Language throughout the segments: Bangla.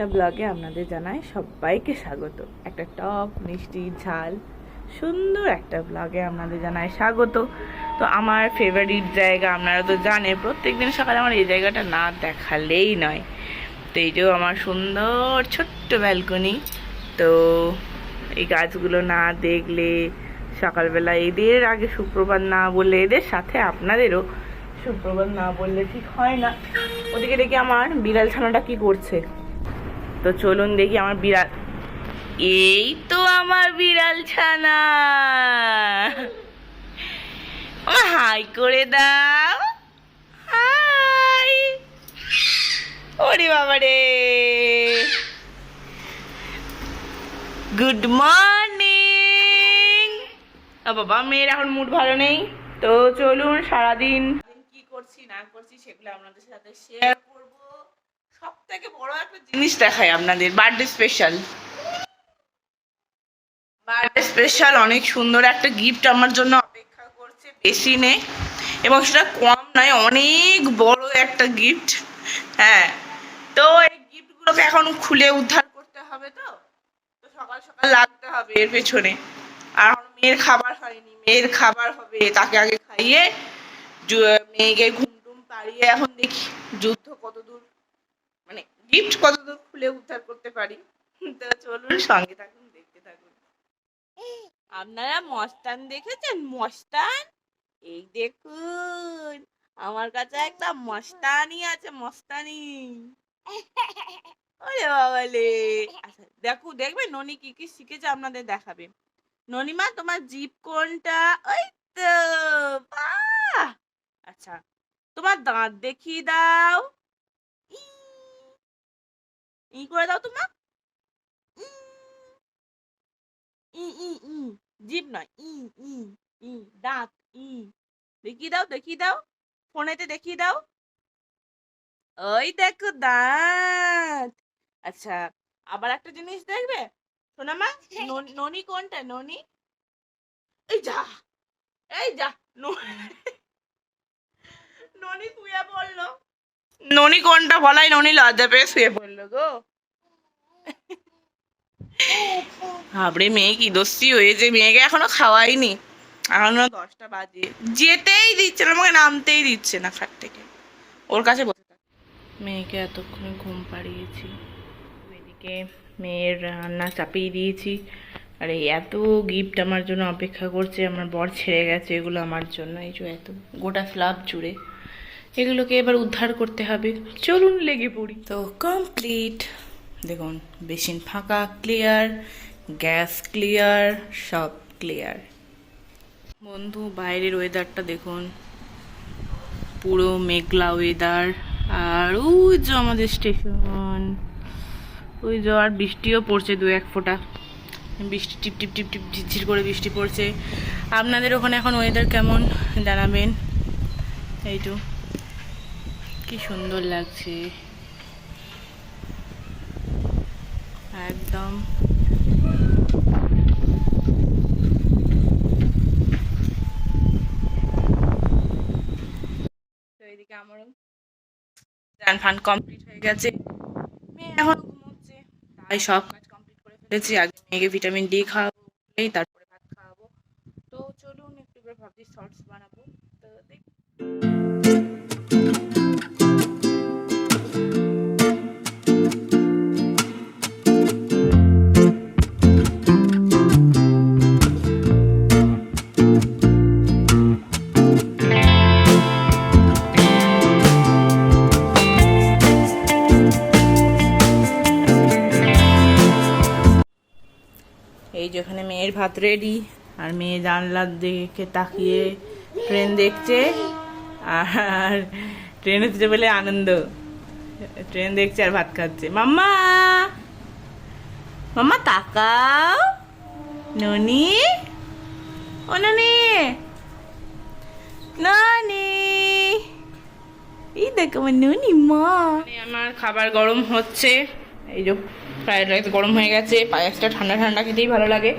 একটা ব্লগে আপনাদের জানাই সবাইকে স্বাগত। একটা টপ মিষ্টি, ঝাল, সুন্দর একটা ব্লগে আপনাদের জানাই স্বাগত। তো আমার ফেভারিট জায়গা আপনারা তো জানেন, প্রত্যেকদিন সকালে আমার এই জায়গাটা না দেখালেই নয়। তো এই যে আমার সুন্দর ছোট্ট ব্যালকনি তো এই গাছগুলো না দেখলে সকালবেলা এদের আগে সুপ্রভাত না বললে এদের সাথে আপনাদেরও সুপ্রভাত না বললে ঠিক হয় না। ওদিকে দেখি আমার বিড়াল ছানাটা কি করছে। তো চলুন দেখি আমার বিড়াল। এই তো আমার বিড়াল ছানা। হাই করে দাও। হাই। ওরে বাবা রে। Good morning. বাবা, মেয়ের এখন মুড ভালো নেই। তো চলুন সারাদিন। কি করছি, না করছি, সেগুলো আপনাদের সাথে শেয়ার থেকে বড় একটা জিনিস দেখাই আপনাদের বার্থডে স্পেশাল বার্থডে স্পেশাল অনেক সুন্দর একটা গিফট আমার জন্য অপেক্ষা করছে বেশি এবং সেটা কম নয়, অনেক বড় একটা গিফট হ্যাঁ তো এই গিফটগুলোকে এখন খুলে উদ্ধার করতে হবে তো? তো সকাল সকাল লাগতে হবে এর পেছনে। আর মেয়ের খাবার হয়নি, মেয়ের খাবার হবে, তাকে আগে খাইয়ে মেয়েকে ঘুম টুম পাড়িয়ে এখন দেখি, যুদ্ধ কতদূর গিফট কতদূর খুলে উদ্ধার করতে পারি? তো চলুন সঙ্গে থাকুন, দেখতে থাকুন। আপনারা মস্তান দেখেছেন? মস্তান? এই দেখুন, আমার কাছে একটা মস্তানি আছে, মস্তানি। ওরে বাবালে আচ্ছা দেখো, দেখবে? ননি কি কি শিখেছে আপনাদের দেখাবে। ননিমা, তোমার জিপ কোনটা? ওই তো! আচ্ছা তোমার দাঁত দেখিয়ে দাও। ই করে দাও তোমার ই ই ই জিভ নয় ই ই ই দাঁত ই দেখিয়ে দাও দেখিয়ে দাও ফোনেতে দেখিয়ে দাও ওই দেখো দাঁত আচ্ছা আবার একটা জিনিস দেখবে সোনামা নন- ননি কোনটা ননি এই যা এই যা ননি শুয়ে পড়ল ননি কোনটা বলাই ননি লজ্জা পেয়ে শুয়ে পড়ল গো হাবড়ে মেয়ে কি দোষী হয়েছে? মেয়েকে এখনও খাওয়াইনি। এখনও দশটা বাজে। যেতেই দিচ্ছে না, আমাকে নামতেই দিচ্ছে না খাট থেকে। ওর কাছে বসে থাক। মেয়েকে এতক্ষণে ঘুম পাড়িয়েছি। এদিকে মেয়ের রান্না চাপিয়ে দিয়েছি। আর এই এত গিফট আমার জন্য অপেক্ষা করছে, আমার বর ছেড়ে গেছে, এগুলো আমার জন্য। এই যে এত গোটা স্লাব জুড়ে। এগুলোকে এবার উদ্ধার করতে হবে। চলুন লেগে পড়ি। তো কমপ্লিট দেখুন, বেসিন ফাঁকা ক্লিয়ার গ্যাস ক্লিয়ার সব ক্লিয়ার বন্ধু, বাইরের ওয়েদারটা দেখুন। পুরো মেঘলা ওয়েদার আর ওই যে আমাদের স্টেশন ওই যে আর বৃষ্টিও পড়ছে দু এক ফোঁটা। বৃষ্টি টিপ টিপ টিপ টিপ ঝিরঝির করে বৃষ্টি পড়ছে। আপনাদের ওখানে এখন ওয়েদার কেমন? জানাবেন। এই তো। কি সুন্দর লাগছে। একদম। এদিকে আমারও কমপ্লিট হয়ে গেছে। মেয়ে এখন তাই সব কাজ কমপ্লিট করে ফেলেছি। মেয়েকে ভিটামিন ডি খাওয়াবো তারপরে ভাত খাওয়াবো। তো চলুন একটু ভাবছি শর্টস বানাবো। তো দেখ এই যে যেখানে মেয়ের ভাত রেডি আর মেয়ে জানলার দিকে তাকিয়ে ট্রেন দেখছে, আর ট্রেনে যেতে বলে আনন্দ। ট্রেন দেখছে আর ভাত খাচ্ছে। মাম্মা! মাম্মা, তাকাও। ননি? ও ননি! ননি! এই দেখো আমার ননি মা। আমার খাবার গরম হচ্ছে। এই যে ফ্রাইড রাইস গরম হয়ে গেছে, পায়েসটা ঠান্ডা ঠান্ডা খেতেই ভালো লাগে।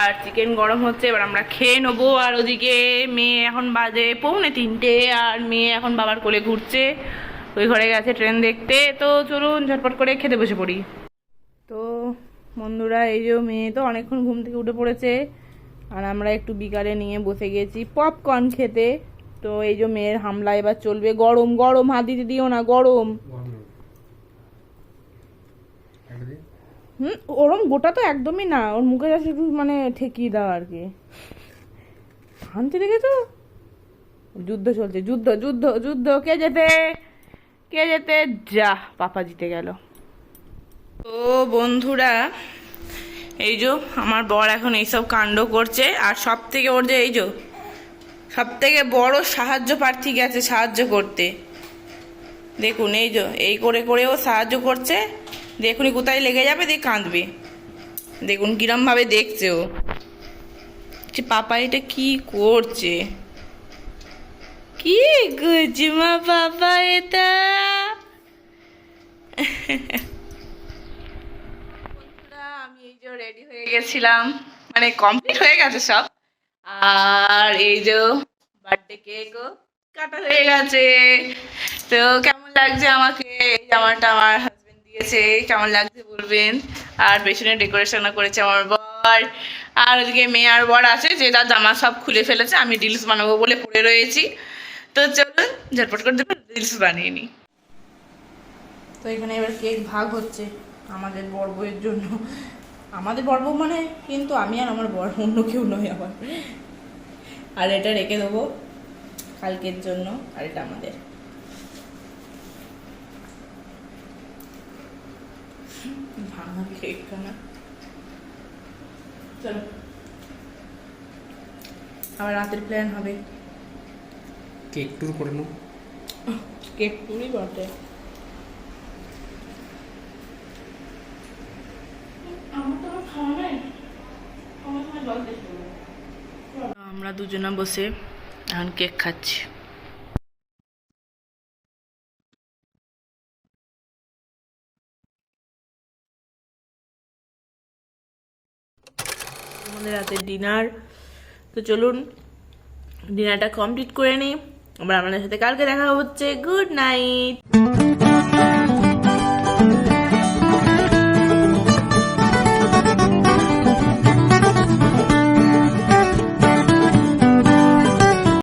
আর চিকেন গরম হচ্ছে, এবার আমরা খেয়ে নেব। আর ওদিকে মেয়ে এখন বাজে পৌনে তিনটে, আর মেয়ে এখন বাবার কোলে ঘুরছে। ওই ঘরে গেছে ট্রেন দেখতে। তো চলুন, ঝটপট করে খেতে বসে পড়ি। তো বন্ধুরা, এই যে মেয়ে তো অনেকক্ষণ ঘুম থেকে উঠে পড়েছে। আর আমরা একটু বিকালে নিয়ে বসে গেছি পপকর্ন খেতে। তো এই যে মেয়ের হামলা এবার চলবে। গরম গরম হাত দিতে দিও না, গরম। হুম, ওরম গোটা তো একদমই না। ওর মুখে যাচ্ছে একটু মানে ঠেকিয়ে দাও আর কি। হানতে দেখেছ? যুদ্ধ চলছে, যুদ্ধ যুদ্ধ যুদ্ধ। কে যেতে? কে যেতে? যা, পাপা জিতে গেল। তো বন্ধুরা, এই যে আমার বর এখন এইসব কাণ্ড করছে, আর সব থেকে ওর যে এই যে সব থেকে বড় সাহায্য প্রার্থী গেছে সাহায্য করতে। দেখুন, এই যে, এই করে করেও সাহায্য করছে। দেখুনি কোথায় লেগে যাবে, দিয়ে কাঁদবে। দেখুন কিরম ভাবে দেখছে ও। পাপা এটা কি করছে? কি গুজমা পাপা এটা আমি এই যে রেডি হয়ে গেছিলাম। মানে কমপ্লিট হয়ে গেছে সব। আর এই যে বার্থডে কেকও কাটা হয়ে গেছে। তো কেমন লাগছে আমাকে? জামাটা আমার দিয়েছে কেমন লাগছে বলবেন? আর পেছনে ডেকোরেশনও করেছে আমার বর। আর ওদিকে মেয়ে আর বর আছে, যে তার জামা সব খুলে ফেলেছে, আমি রিলস বানাবো বলে পড়ে রয়েছি। তো চলুন, ঝটপট করে দেবেন রিলস বানিয়ে নিই। তো এখানে এবার কেক ভাগ হচ্ছে আমাদের বড় বউয়ের জন্য। আমাদের বড় বউ মানে কিন্তু আমি আর আমার বর, অন্য কেউ নয় আবার। আর এটা রেখে দেবো কালকের জন্য, আর এটা আমাদের। ভাঙা কেকটা না চলো আবার রাতের প্ল্যান হবে কেক টুর করে নাও কেক পুরি বটে আমরা দুজনে বসে এখন কেক খাচ্ছি রাতের ডিনার তো চলুন ডিনারটা কমপ্লিট করে নিই। আবার আপনাদের সাথে কালকে দেখা হচ্ছে। Good night